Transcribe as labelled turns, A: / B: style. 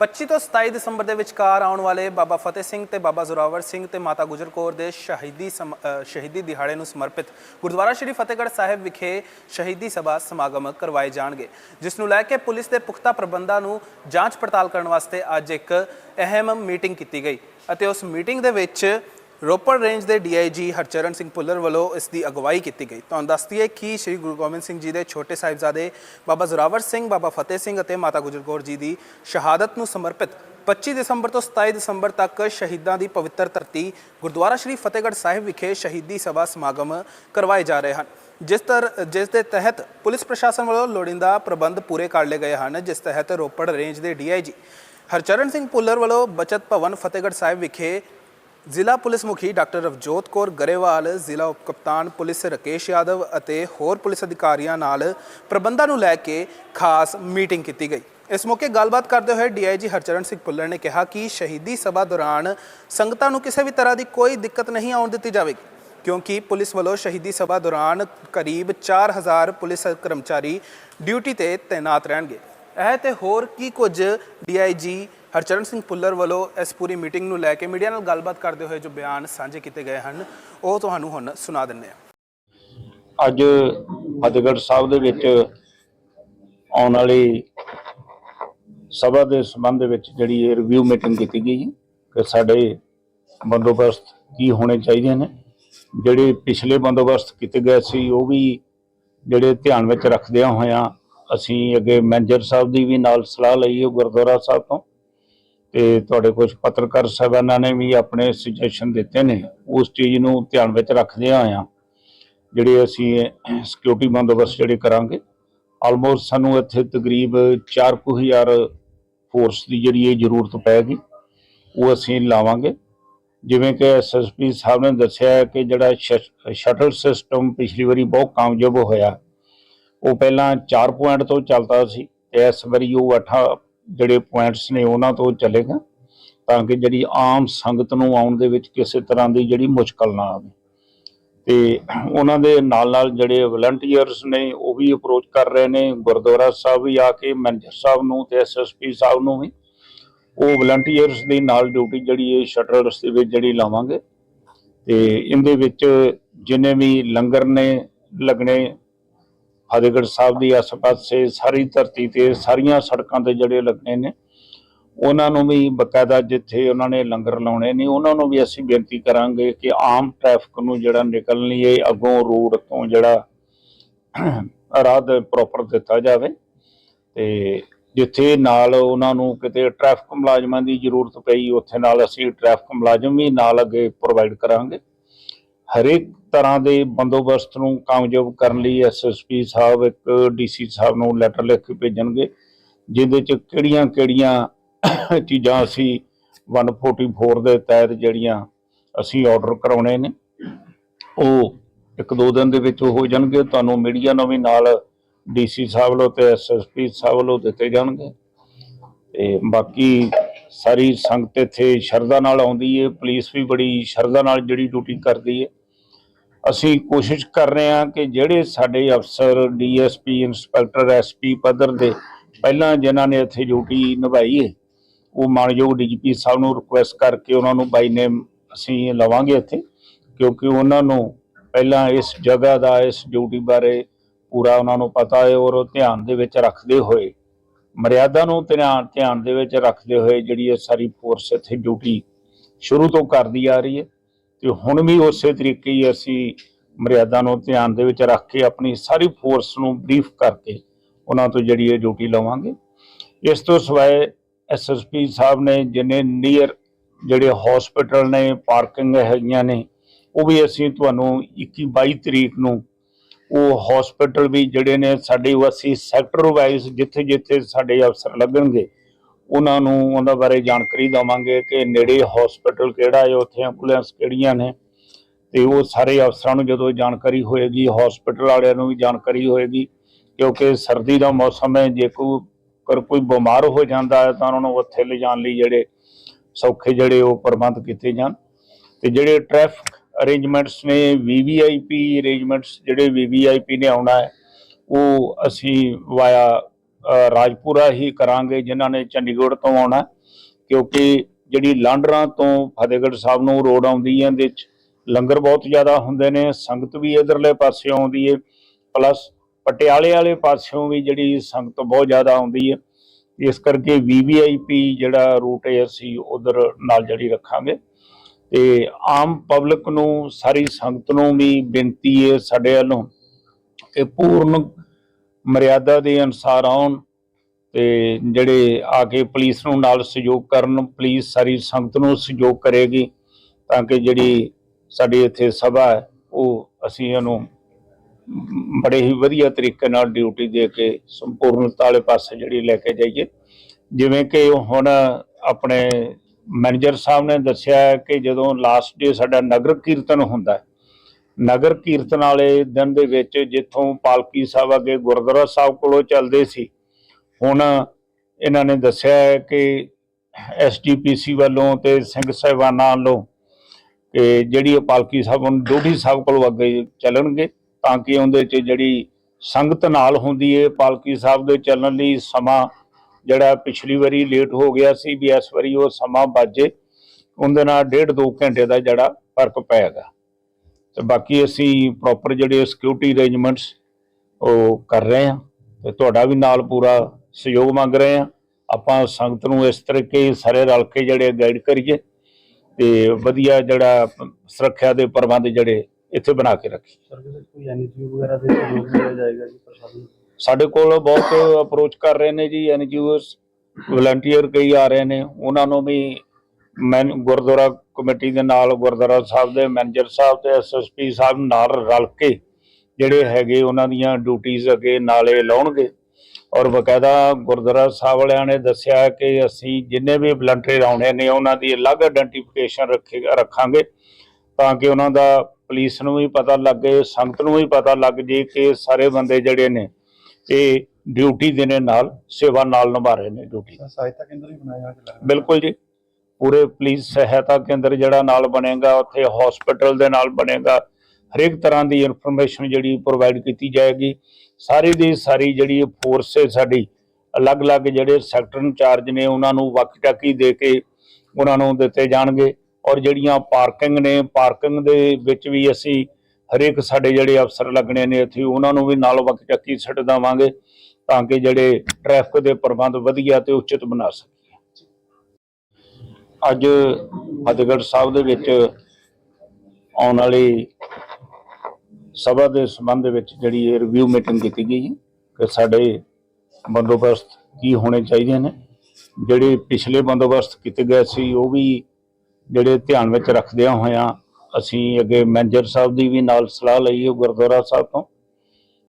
A: 25 ਤੋਂ 27 ਦਸੰਬਰ ਦੇ ਵਿਚਕਾਰ ਆਉਣ ਵਾਲੇ ਬਾਬਾ ਫਤਿਹ ਸਿੰਘ ਤੇ ਬਾਬਾ ਜ਼ੋਰਾਵਰ ਸਿੰਘ ਤੇ ਮਾਤਾ ਗੁਜਰ ਕੌਰ ਦੇ ਸ਼ਹੀਦੀ ਸਮ- ਸ਼ਹੀਦੀ ਦਿਹਾੜੇ ਨੂੰ ਸਮਰਪਿਤ ਗੁਰਦੁਆਰਾ ਸ਼੍ਰੀ ਫਤਿਹਗੜ੍ਹ ਸਾਹਿਬ ਵਿਖੇ ਸ਼ਹੀਦੀ ਸਭਾ ਸਮਾਗਮ ਕਰਵਾਏ ਜਾਣਗੇ, ਜਿਸ ਨੂੰ ਲੈ ਕੇ ਪੁਲਿਸ ਦੇ ਪੁਖਤਾ ਪ੍ਰਬੰਧਾਂ ਨੂੰ ਜਾਂਚ ਪੜਤਾਲ ਕਰਨ ਵਾਸਤੇ ਅੱਜ ਇੱਕ ਅਹਿਮ ਮੀਟਿੰਗ ਕੀਤੀ ਗਈ ਅਤੇ ਉਸ ਮੀਟਿੰਗ ਦੇ ਵਿੱਚ ਰੋਪੜ ਰੇਂਜ ਦੇ ਡੀਆਈਜੀ ਹਰਚਰਨ ਸਿੰਘ ਭੁੱਲਰ ਵੱਲੋਂ ਇਸ ਦੀ ਅਗਵਾਈ ਕੀਤੀ ਗਈ। ਤੁਹਾਨੂੰ ਦੱਸਦੀ ਹੈ ਕਿ ਸ੍ਰੀ ਗੁਰੂ ਗੋਬਿੰਦ ਸਿੰਘ ਜੀ ਦੇ ਛੋਟੇ ਸਾਹਿਬਜ਼ਾਦੇ ਬਾਬਾ ਜ਼ੋਰਾਵਰ ਸਿੰਘ, ਬਾਬਾ ਫਤਿਹ ਸਿੰਘ ਅਤੇ ਮਾਤਾ ਗੁਜਰ ਕੌਰ ਜੀ ਦੀ ਸ਼ਹਾਦਤ ਨੂੰ ਸਮਰਪਿਤ 25 ਦਸੰਬਰ ਤੋਂ 27 ਦਸੰਬਰ ਤੱਕ ਸ਼ਹੀਦਾਂ ਦੀ ਪਵਿੱਤਰ ਧਰਤੀ ਗੁਰਦੁਆਰਾ ਸ਼੍ਰੀ ਫਤਿਹਗੜ੍ਹ ਸਾਹਿਬ ਵਿਖੇ ਸ਼ਹੀਦੀ ਸਭਾ ਸਮਾਗਮ ਕਰਵਾਏ ਜਾ ਰਹੇ ਹਨ। ਜਿਸ ਤਰ, ਜਿਸ ਦੇ ਤਹਿਤ ਪੁਲਿਸ ਪ੍ਰਸ਼ਾਸਨ ਵੱਲੋਂ ਲੋੜੀਂਦਾ ਪ੍ਰਬੰਧ ਪੂਰੇ ਕਰ ਲਏ ਗਏ ਹਨ, ਜਿਸ ਤਹਿਤ ਰੋਪੜ ਰੇਂਜ ਦੇ ਡੀਆਈਜੀ ਹਰਚਰਨ ਸਿੰਘ ਭੁੱਲਰ ਵੱਲੋਂ ਬਚਤ ਭਵਨ ਫਤਿਹਗੜ੍ਹ ਸਾਹਿਬ ਵਿਖੇ ਜ਼ਿਲ੍ਹਾ ਪੁਲਿਸ ਮੁਖੀ ਡਾਕਟਰ ਰਵਜੋਤ ਕੌਰ ਗਰੇਵਾਲ, ਜ਼ਿਲ੍ਹਾ ਉਪ ਕਪਤਾਨ ਪੁਲਿਸ ਰਕੇਸ਼ ਯਾਦਵ ਅਤੇ ਹੋਰ ਪੁਲਿਸ ਅਧਿਕਾਰੀਆਂ ਨਾਲ ਪ੍ਰਬੰਧਾਂ ਨੂੰ ਲੈ ਕੇ ਖਾਸ ਮੀਟਿੰਗ ਕੀਤੀ ਗਈ। ਇਸ ਮੌਕੇ ਗੱਲਬਾਤ ਕਰਦੇ ਹੋਏ ਡੀਆਈਜੀ ਹਰਚਰਨ ਸਿੰਘ ਭੁੱਲਰ ਨੇ ਕਿਹਾ ਕਿ ਸ਼ਹੀਦੀ ਸਭਾ ਦੌਰਾਨ ਸੰਗਤਾਂ ਨੂੰ ਕਿਸੇ ਵੀ ਤਰ੍ਹਾਂ ਦੀ ਕੋਈ ਦਿੱਕਤ ਨਹੀਂ ਆਉਣ ਦਿੱਤੀ ਜਾਵੇਗੀ, ਕਿਉਂਕਿ ਪੁਲਿਸ ਵੱਲੋਂ ਸ਼ਹੀਦੀ ਸਭਾ ਦੌਰਾਨ ਕਰੀਬ 4000 ਪੁਲਿਸ ਕਰਮਚਾਰੀ ਡਿਊਟੀ ਤੇ ਤਾਇਨਾਤ ਰਹਿਣਗੇ। ਇਹ ਤੇ ਹੋਰ ਕੀ ਕੁਝ ਡੀਆਈਜੀ ਹਰਚਰਨ ਸਿੰਘ ਪੁੱਲਰ ਵੱਲੋਂ ਇਸ ਪੂਰੀ ਮੀਟਿੰਗ ਨੂੰ ਲੈ ਕੇ ਮੀਡੀਆ ਨਾਲ ਗੱਲਬਾਤ ਕਰਦੇ ਹੋਏ ਜੋ ਬਿਆਨ ਸਾਂਝੇ ਕੀਤੇ ਗਏ ਹਨ, ਉਹ ਤੁਹਾਨੂੰ ਹੁਣ ਸੁਣਾ ਦਿੰਦੇ ਹਾਂ।
B: ਅੱਜ ਫਤਿਹਗੜ੍ਹ ਸਾਹਿਬ ਦੇ ਵਿੱਚ ਆਉਣ ਵਾਲੀ ਸਭਾ ਦੇ ਸੰਬੰਧ ਵਿੱਚ ਜਿਹੜੀ ਇਹ ਰਿਵਿਊ ਮੀਟਿੰਗ ਕੀਤੀ ਗਈ ਹੈ ਕਿ ਸਾਡੇ ਬੰਦੋਬਸਤ ਕੀ ਹੋਣੇ ਚਾਹੀਦੇ ਨੇ। ਜਿਹੜੇ ਪਿਛਲੇ ਬੰਦੋਬਸਤ ਕੀਤੇ ਗਏ ਸੀ, ਉਹ ਵੀ ਜਿਹੜੇ ਧਿਆਨ ਵਿੱਚ ਰੱਖਦਿਆਂ ਹੋਇਆਂ ਅਸੀਂ ਅੱਗੇ ਮੈਨੇਜਰ ਸਾਹਿਬ ਦੀ ਵੀ ਨਾਲ ਸਲਾਹ ਲਈ ਹੈ, ਗੁਰਦੁਆਰਾ ਸਾਹਿਬ ਤੋਂ। ਤੇ ਤੁਹਾਡੇ ਕੁਝ ਪੱਤਰਕਾਰ ਸਾਹਿਬਾਨਾਂ ਨੇ ਵੀ ਆਪਣੇ ਸੁਜੈਸ਼ਨ ਦਿੱਤੇ ਨੇ। ਉਸ ਚੀਜ਼ ਨੂੰ ਧਿਆਨ ਵਿੱਚ ਰੱਖਦਿਆਂ ਹੋਇਆਂ ਜਿਹੜੇ ਅਸੀਂ ਸਿਕਿਉਰਿਟੀ ਬੰਦੋਬਸਤ ਜਿਹੜੇ ਕਰਾਂਗੇ ਆਲਮੋਸਟ ਸਾਨੂੰ ਇੱਥੇ ਤਕਰੀਬ 4000 ਫੋਰਸ ਦੀ ਜਿਹੜੀ ਇਹ ਜ਼ਰੂਰਤ ਪੈਗੀ ਉਹ ਅਸੀਂ ਲਾਵਾਂਗੇ। ਜਿਵੇਂ ਕਿ ਐਸਐਸਪੀ ਸਾਹਿਬ ਨੇ ਦੱਸਿਆ ਕਿ ਜਿਹੜਾ ਸ਼ਟਲ ਸਿਸਟਮ ਪਿਛਲੀ ਵਾਰੀ ਬਹੁਤ ਕਾਮਯਾਬ ਹੋਇਆ। ਉਹ ਪਹਿਲਾਂ 4 ਪੁਆਇੰਟ ਤੋਂ ਚੱਲਦਾ ਸੀ ਤੇ ਇਸ ਵਾਰੀ ਉਹ 8 ਜਿਹੜੇ ਪੁਆਇੰਟਸ ਨੇ ਉਹਨਾਂ ਤੋਂ ਚੱਲੇਗਾ ਤਾਂ ਕਿ ਜਿਹੜੀ ਆਮ ਸੰਗਤ ਨੂੰ ਆਉਣ ਦੇ ਵਿੱਚ ਕਿਸੇ ਤਰ੍ਹਾਂ ਦੀ ਜਿਹੜੀ ਮੁਸ਼ਕਲ ਨਾ ਆਵੇ। ਤੇ ਉਹਨਾਂ ਦੇ ਨਾਲ ਨਾਲ ਜਿਹੜੇ ਵਲੰਟੀਅਰਸ ਨੇ ਉਹ ਵੀ ਅਪਰੋਚ ਕਰ ਰਹੇ ਨੇ, ਗੁਰਦੁਆਰਾ ਸਾਹਿਬ ਵੀ ਆ ਕੇ ਮੈਨੇਜਰ ਸਾਹਿਬ ਨੂੰ ਤੇ ਐਸਐਸਪੀ ਸਾਹਿਬ ਨੂੰ ਵੀ। ਉਹ ਵਲੰਟੀਅਰਸ ਦੇ ਨਾਲ ਡਿਊਟੀ ਜਿਹੜੀ ਇਹ ਸ਼ਟਲਸ ਦੇ ਵਿੱਚ ਜਿਹੜੀ ਲਾਵਾਂਗੇ। ਤੇ ਇਹਦੇ ਵਿੱਚ ਜਿੰਨੇ ਵੀ ਲੰਗਰ ਨੇ ਲੱਗਣੇ ਫਤਿਹਗੜ੍ਹ ਸਾਹਿਬ ਦੀ ਆਸ-ਪਾਸੇ ਸਾਰੀ ਧਰਤੀ ਤੇ ਸਾਰੀਆਂ ਸੜਕਾਂ ਤੇ ਜਿਹੜੇ ਲੱਗਣੇ ਨੇ। ਉਹਨਾਂ ਨੂੰ ਵੀ ਬਕਾਇਦਾ ਜਿੱਥੇ ਉਹਨਾਂ ਨੇ ਲੰਗਰ ਲਾਉਣੇ ਨੇ, ਉਹਨਾਂ ਨੂੰ ਵੀ ਅਸੀਂ ਬੇਨਤੀ ਕਰਾਂਗੇ ਕਿ ਆਮ ਟ੍ਰੈਫਿਕ ਨੂੰ ਜਿਹੜਾ ਨਿਕਲਣ ਲਈ ਅੱਗੋਂ ਰੋਡ ਤੋਂ ਜਿਹੜਾ ਰਾਹ ਦੇ ਪ੍ਰੋਪਰ ਦਿੱਤਾ ਜਾਵੇ ਤੇ ਜਿੱਥੇ ਨਾਲ ਉਹਨਾਂ ਨੂੰ ਕਿਤੇ ਟ੍ਰੈਫਿਕ ਮੁਲਾਜ਼ਮਾਂ ਦੀ ਜ਼ਰੂਰਤ ਪਈ, ਉੱਥੇ ਨਾਲ ਅਸੀਂ ਟ੍ਰੈਫਿਕ ਮੁਲਾਜ਼ਮ ਵੀ ਨਾਲ ਅੱਗੇ ਪ੍ਰੋਵਾਈਡ ਕਰਾਂਗੇ। ਹਰੇਕ ਤਰ੍ਹਾਂ ਦੇ ਬੰਦੋਬਸਤ ਨੂੰ ਕਾਮਯਾਬ ਕਰਨ ਲਈ ਐਸਐਸਪੀ ਸਾਹਿਬ ਇੱਕ ਡੀਸੀ ਸਾਹਿਬ ਨੂੰ ਲੈਟਰ ਲਿਖ ਕੇ ਭੇਜਣਗੇ, ਜਿਹਦੇ ਚ ਕਿਹੜੀਆਂ-ਕਿਹੜੀਆਂ ਚੀਜ਼ਾਂ ਅਸੀਂ 144 ਦੇ ਤਹਿਤ ਜਿਹੜੀਆਂ ਅਸੀਂ ਆਰਡਰ ਕਰਾਉਣੇ ਨੇ, ਉਹ ਇੱਕ ਦੋ ਦਿਨ ਦੇ ਵਿੱਚ ਹੋ ਜਾਣਗੇ, ਤੁਹਾਨੂੰ ਮੀਡੀਆ ਨੂੰ ਵੀ ਨਾਲ ਡੀਸੀ ਸਾਹਿਬ ਵੱਲੋਂ ਤੇ ਐਸਐਸਪੀ ਸਾਹਿਬ ਵੱਲੋਂ ਦਿੱਤੇ ਜਾਣਗੇ। ਤੇ ਬਾਕੀ ਸਾਰੀ ਸੰਗਤ ਇੱਥੇ ਸ਼ਰਧਾ ਨਾਲ ਆਉਂਦੀ ਹੈ ਪੁਲਿਸ ਵੀ ਬੜੀ ਸ਼ਰਧਾ ਨਾਲ ਜਿਹੜੀ ਡਿਊਟੀ ਕਰਦੀ ਹੈ ਅਸੀਂ ਕੋਸ਼ਿਸ਼ ਕਰ ਰਹੇ ਹਾਂ ਕਿ ਜਿਹੜੇ ਸਾਡੇ ਅਫਸਰ, ਡੀਐਸਪੀ, ਇੰਸਪੈਕਟਰ, ਐਸਪੀ, ਪੱਧਰ ਦੇ ਪਹਿਲਾਂ ਜਿਨ੍ਹਾਂ ਨੇ ਇੱਥੇ ਡਿਊਟੀ ਨਿਭਾਈ ਹੈ, ਉਹ ਮਾਨਯੋਗ ਡੀਜੀਪੀ ਸਾਹਿਬ ਨੂੰ ਰਿਕੁਐਸਟ ਕਰਕੇ ਉਹਨਾਂ ਨੂੰ ਬਾਈ ਨੇਮ ਅਸੀਂ ਲਵਾਂਗੇ ਇੱਥੇ, ਕਿਉਂਕਿ ਉਹਨਾਂ ਨੂੰ ਪਹਿਲਾਂ ਇਸ ਜਗ੍ਹਾ ਦਾ, ਇਸ ਡਿਊਟੀ ਬਾਰੇ ਪੂਰਾ ਉਹਨਾਂ ਨੂੰ ਪਤਾ ਹੈ ਔਰ ਉਹ ਧਿਆਨ ਦੇ ਵਿੱਚ ਰੱਖਦੇ ਹੋਏ, ਮਰਿਆਦਾ ਨੂੰ ਧਿਆਨ ਧਿਆਨ ਦੇ ਵਿੱਚ ਰੱਖਦੇ ਹੋਏ ਜਿਹੜੀ ਇਹ ਸਾਰੀ ਫੋਰਸ ਇੱਥੇ ਡਿਊਟੀ ਸ਼ੁਰੂ ਤੋਂ ਕਰਦੀ ਆ ਰਹੀ ਹੈ। ਤੇ ਹੁਣ ਵੀ ਉਸੇ ਤਰੀਕੇ ਹੀ ਅਸੀਂ ਮਰਿਆਦਾ ਨੂੰ ਧਿਆਨ ਦੇ ਵਿੱਚ ਰੱਖ ਕੇ ਆਪਣੀ ਸਾਰੀ ਫੋਰਸ ਨੂੰ ਬਰੀਫ ਕਰਕੇ ਉਹਨਾਂ ਤੋਂ ਜਿਹੜੀ ਇਹ ਡਿਊਟੀ ਲਵਾਂਗੇ। ਇਸ ਤੋਂ ਸਿਵਾਏ ਐਸਐਸਪੀ ਸਾਹਿਬ ਨੇ ਜਿੰਨੇ ਨੀਅਰ ਜਿਹੜੇ ਹਸਪੀਟਲ ਨੇ ਪਾਰਕਿੰਗ ਹੈਗੀਆਂ ਨੇ, ਉਹ ਵੀ ਅਸੀਂ ਤੁਹਾਨੂੰ 21 22 ਤਰੀਕ ਨੂੰ ਉਹ ਹਸਪੀਟਲ ਵੀ ਜਿਹੜੇ ਨੇ ਸਾਡੇ ਵਾਸੀ ਸੈਕਟਰ ਵਾਈਜ਼ ਜਿੱਥੇ ਜਿੱਥੇ ਸਾਡੇ ਅਫਸਰ ਲੱਗਣਗੇ ਉਹਨਾਂ ਨੂੰ ਉਹਨਾਂ ਬਾਰੇ ਜਾਣਕਾਰੀ ਦਵਾਂਗੇ ਕਿ ਨੇੜੇ ਹਸਪੀਟਲ ਕਿਹੜਾ ਹੈ, ਉੱਥੇ ਐਂਬੂਲੈਂਸ ਕਿਹੜੀਆਂ ਨੇ। ਤੇ ਉਹ ਸਾਰੇ ਅਫਸਰਾਂ ਨੂੰ ਜਦੋਂ ਜਾਣਕਾਰੀ ਹੋਏਗੀ ਹਸਪੀਟਲ ਵਾਲਿਆਂ ਨੂੰ ਵੀ ਜਾਣਕਾਰੀ ਹੋਏਗੀ, ਕਿਉਂਕਿ ਸਰਦੀ ਦਾ ਮੌਸਮ ਹੈ, ਜੇ ਕੋਈ ਕੋਈ ਬਿਮਾਰ ਹੋ ਜਾਂਦਾ ਹੈ, ਤਾਂ ਉਹਨਾਂ ਨੂੰ ਉੱਥੇ ਲਿਜਾਣ ਲਈ ਜਿਹੜੇ ਸੌਖੇ ਜਿਹੜੇ ਉਹ ਪ੍ਰਬੰਧ ਕੀਤੇ ਜਾਣ। ਤੇ ਜਿਹੜੇ ਟ੍ਰੈਫਿਕ ਅਰੇਂਜਮੈਂਟਸ ਨੇ ਵੀਵੀਆਈਪੀ ਅਰੇਂਜਮੈਂਟਸ ਜਿਹੜੇ ਵੀਵੀਆਈਪੀ ਨੇ ਆਉਣਾ ਹੈ, ਉਹ ਅਸੀਂ ਵਾਇਆ ਰਾਜਪੁਰਾ ਹੀ ਕਰਾਂਗੇ, ਜਿਨ੍ਹਾਂ ਨੇ ਚੰਡੀਗੜ੍ਹ ਤੋਂ ਆਉਣਾ ਕਿਉਂਕਿ ਜਿਹੜੀ ਲਾਂਡਰਾਂ ਤੋਂ ਫਤਿਹਗੜ੍ਹ ਸਾਹਿਬ ਨੂੰ ਰੋਡ ਆਉਂਦੀ ਹੈ, ਇਹਦੇ ਵਿੱਚ ਲੰਗਰ ਬਹੁਤ ਜ਼ਿਆਦਾ ਹੁੰਦੇ ਨੇ, ਸੰਗਤ ਵੀ ਇਧਰਲੇ ਪਾਸੇ ਆਉਂਦੀ ਹੈ, ਪਲੱਸ ਪਟਿਆਲੇ ਵਾਲੇ ਪਾਸਿਓਂ ਵੀ ਜਿਹੜੀ ਸੰਗਤ ਬਹੁਤ ਜ਼ਿਆਦਾ ਆਉਂਦੀ ਹੈ, ਇਸ ਕਰਕੇ ਵੀਵੀਆਈਪੀ ਜਿਹੜਾ ਰੂਟ ਹੈ, ਅਸੀਂ ਉਧਰ ਨਾਲ ਜਿਹੜੀ ਰੱਖਾਂਗੇ। ਤੇ ਆਮ ਪਬਲਿਕ ਨੂੰ, ਸਾਰੀ ਸੰਗਤ ਨੂੰ ਵੀ ਬੇਨਤੀ ਹੈ ਸਾਡੇ ਵੱਲੋਂ ਕਿ ਪੂਰਨ ਮਰਿਆਦਾ ਦੇ ਅਨੁਸਾਰ ਆਉਣ ਤੇ ਜਿਹੜੇ ਆ ਕੇ ਪੁਲਿਸ ਨੂੰ ਨਾਲ ਸਹਿਯੋਗ ਕਰਨ, ਪੁਲਿਸ ਸਾਰੀ ਸੰਗਤ ਨੂੰ ਸਹਿਯੋਗ ਕਰੇਗੀ ਤਾਂ ਕਿ ਜਿਹੜੀ ਸਾਡੀ ਇੱਥੇ ਸਭਾ ਹੈ, ਉਹ ਅਸੀਂ ਇਹਨੂੰ ਬੜੇ ਹੀ ਵਧੀਆ ਤਰੀਕੇ ਨਾਲ ਡਿਊਟੀ ਦੇ ਕੇ ਸੰਪੂਰਨਤਾ ਵਾਲੇ ਪਾਸੇ ਜਿਹੜੀ ਲੈ ਕੇ ਜਾਈਏ। ਜਿਵੇਂ ਕਿ ਹੁਣ ਆਪਣੇ ਮੈਨੇਜਰ ਸਾਹਿਬ ਨੇ ਦੱਸਿਆ ਹੈ ਕਿ ਜਦੋਂ ਲਾਸਟ ਡੇ ਸਾਡਾ ਨਗਰ ਕੀਰਤਨ ਹੁੰਦਾ ਹੈ ਨਗਰ ਕੀਰਤਨ ਵਾਲੇ ਦਿਨ ਦੇ ਵਿੱਚ ਜਿੱਥੋਂ ਪਾਲਕੀ ਸਾਹਿਬ ਅੱਗੇ ਗੁਰਦੁਆਰਾ ਸਾਹਿਬ ਕੋਲੋਂ ਚੱਲਦੇ ਸੀ, ਹੁਣ ਇਹਨਾਂ ਨੇ ਦੱਸਿਆ ਹੈ ਕਿ ਐਸਡੀਪੀਸੀ ਵੱਲੋਂ ਤੇ ਸਿੰਘ ਸਾਹਿਬਾਨਾਂ ਵੱਲੋਂ ਕਿ ਜਿਹੜੀ ਇਹ ਪਾਲਕੀ ਸਾਹਿਬ, ਹੁਣ ਡੋਢੀ ਸਾਹਿਬ ਕੋਲੋਂ ਅੱਗੇ ਚੱਲਣਗੇ ਤਾਂ ਕਿ ਉਹਦੇ 'ਚ ਜਿਹੜੀ ਸੰਗਤ ਨਾਲ ਹੁੰਦੀ ਹੈ ਪਾਲਕੀ ਸਾਹਿਬ ਦੇ ਚੱਲਣ ਲਈ ਸਮਾਂ ਜਿਹੜਾ ਪਿਛਲੀ ਵਾਰੀ ਲੇਟ ਹੋ ਗਿਆ ਸੀ ਵੀ ਇਸ ਵਾਰੀ ਉਹ ਸਮਾਂ ਬਾਜੇ ਉਹਦੇ ਨਾਲ ਡੇਢ ਦੋ ਘੰਟੇ ਦਾ ਜਿਹੜਾ ਫ਼ਰਕ ਪਏਗਾ ਤੇ ਬਾਕੀ ਅਸੀਂ ਪ੍ਰੋਪਰ ਜਿਹੜੇ ਸਿਕਿਉਰਿਟੀ ਅਰੇਂਜਮੈਂਟਸ ਉਹ ਕਰ ਰਹੇ ਹਾਂ ਤੇ ਤੁਹਾਡਾ ਵੀ ਨਾਲ ਪੂਰਾ ਸਹਿਯੋਗ ਮੰਗ ਰਹੇ ਹਾਂ। ਆਪਾਂ ਸੰਗਤ ਨੂੰ ਇਸ ਤਰੀਕੇ ਸਾਰੇ ਰਲ ਕੇ ਜਿਹੜੇ ਗਾਈਡ ਕਰੀਏ ਤੇ ਵਧੀਆ ਜਿਹੜਾ ਸੁਰੱਖਿਆ ਦੇ ਪ੍ਰਬੰਧ ਜਿਹੜੇ ਇੱਥੇ ਬਣਾ ਕੇ
C: ਕਿਸੇ ਕੋਈ ਐਨਜੀਓ ਵਗੈਰਾ ਦੇ ਸਹਿਯੋਗ ਮਿਲਿਆ ਜਾਏਗਾ ਜੀ ਪ੍ਰਸ਼ਾਸਨ
B: ਸਾਡੇ ਕੋਲ ਬਹੁਤ ਅਪਰੋਚ ਕਰ ਰਹੇ ਨੇ ਜੀ ਐਨਜੀਓਸ ਵਲੰਟੀਅਰ ਕਈ ਆ ਰਹੇ ਨੇ ਉਹਨਾਂ ਨੂੰ ਵੀ ਮੈਂ ਗੁਰਦੁਆਰਾ ਕਮੇਟੀ ਦੇ ਨਾਲ ਗੁਰਦੁਆਰਾ ਸਾਹਿਬ ਦੇ ਮੈਨੇਜਰ ਸਾਹਿਬ ਤੇ ਐਸਐਸਪੀ ਸਾਹਿਬ ਨਾਲ ਰਲ ਕੇ ਜਿਹੜੇ ਹੈਗੇ ਉਹਨਾਂ ਦੀਆਂ ਡਿਊਟੀਆਂ ਅੱਗੇ ਨਾਲੇ ਲਾਉਣਗੇ। ਔਰ ਬਕਾਇਦਾ ਗੁਰਦੁਆਰਾ ਸਾਹਿਬ ਵਾਲਿਆਂ ਨੇ ਦੱਸਿਆ ਕਿ ਅਸੀਂ ਜਿੰਨੇ ਵੀ ਵਲੰਟੀਅਰ ਆਉਣੇ ਨੇ ਉਹਨਾਂ ਦੀ ਅਲੱਗ ਆਇਡੈਂਟੀਫਿਕੇਸ਼ਨ ਰੱਖੇ ਰੱਖਾਂਗੇ ਤਾਂ ਕਿ ਉਹਨਾਂ ਦਾ ਪੁਲਿਸ ਨੂੰ ਵੀ ਪਤਾ ਲੱਗੇ ਸੰਗਤ ਨੂੰ ਵੀ ਪਤਾ ਲੱਗ ਜੇ ਕਿ ਸਾਰੇ ਬੰਦੇ ਜਿਹੜੇ ਨੇ ਇਹ ਡਿਊਟੀ ਦੇ ਨਾਲ ਸੇਵਾ ਨਾਲ ਨਿਭਾ ਰਹੇ ਨੇ ਡਿਊਟੀ।
C: ਸਹਾਇਤਾ ਕੇਂਦਰ ਵੀ ਬਣਾਇਆ
B: ਬਿਲਕੁਲ ਜੀ। ਪੂਰੇ ਪੁਲਿਸ ਸਹਾਇਤਾ ਕੇਂਦਰ ਜਿਹੜਾ ਨਾਲ ਬਣੇਗਾ, ਉੱਥੇ ਹਸਪੀਟਲ ਦੇ ਨਾਲ ਬਣੇਗਾ, ਹਰੇਕ ਤਰ੍ਹਾਂ ਦੀ ਇਨਫੋਰਮੇਸ਼ਨ ਜਿਹੜੀ ਪ੍ਰੋਵਾਈਡ ਕੀਤੀ ਜਾਏਗੀ। ਸਾਰੀ ਦੀ ਸਾਰੀ ਜਿਹੜੀ ਫੋਰਸ ਹੈ ਸਾਡੀ, ਅਲੱਗ-ਅਲੱਗ ਜਿਹੜੇ ਸੈਕਟਰ ਇੰਚਾਰਜ ਨੇ, ਉਹਨਾਂ ਨੂੰ ਵਕੀਟਾਕੀ ਦੇ ਕੇ ਉਹਨਾਂ ਨੂੰ ਦਿੱਤੇ ਜਾਣਗੇ। ਔਰ ਜਿਹੜੀਆਂ ਪਾਰਕਿੰਗ ਨੇ ਪਾਰਕਿੰਗ ਦੇ ਵਿੱਚ ਵੀ ਅਸੀਂ ਹਰੇਕ ਸਾਡੇ ਜਿਹੜੇ ਅਫਸਰ ਲੱਗਣੇ ਨੇ ਇੱਥੇ ਉਹਨਾਂ ਨੂੰ ਵੀ ਨਾਲ ਵਕੀਟਾਕੀ ਛੱਡ ਦੇਵਾਂਗੇ, ਤਾਂ ਕਿ ਜਿਹੜੇ ਟ੍ਰੈਫਿਕ ਦੇ ਪ੍ਰਬੰਧ ਵਧੀਆ ਤੇ ਉਚਿਤ ਬਣਾ ਸਕੀਏ। ਅੱਜ ਫਤਿਹਗੜ੍ਹ ਸਾਹਿਬ ਦੇ ਵਿੱਚ ਆਉਣ ਵਾਲੀ ਸਭਾ ਦੇ ਸੰਬੰਧ ਵਿੱਚ ਜਿਹੜੀ ਇਹ ਰਿਵਿਊ ਮੀਟਿੰਗ ਕੀਤੀ ਗਈ ਹੈ ਕਿ ਸਾਡੇ ਬੰਦੋਬਸਤ ਕੀ ਹੋਣੇ ਚਾਹੀਦੇ ਨੇ। ਜਿਹੜੇ ਪਿਛਲੇ ਬੰਦੋਬਸਤ ਕੀਤੇ ਗਏ ਸੀ, ਉਹ ਵੀ ਜਿਹੜੇ ਧਿਆਨ ਵਿੱਚ ਰੱਖਦਿਆਂ ਹੋਇਆਂ ਅਸੀਂ ਅੱਗੇ ਮੈਨੇਜਰ ਸਾਹਿਬ ਦੀ ਵੀ ਨਾਲ ਸਲਾਹ ਲਈ ਹੈ ਗੁਰਦੁਆਰਾ ਸਾਹਿਬ ਤੋਂ।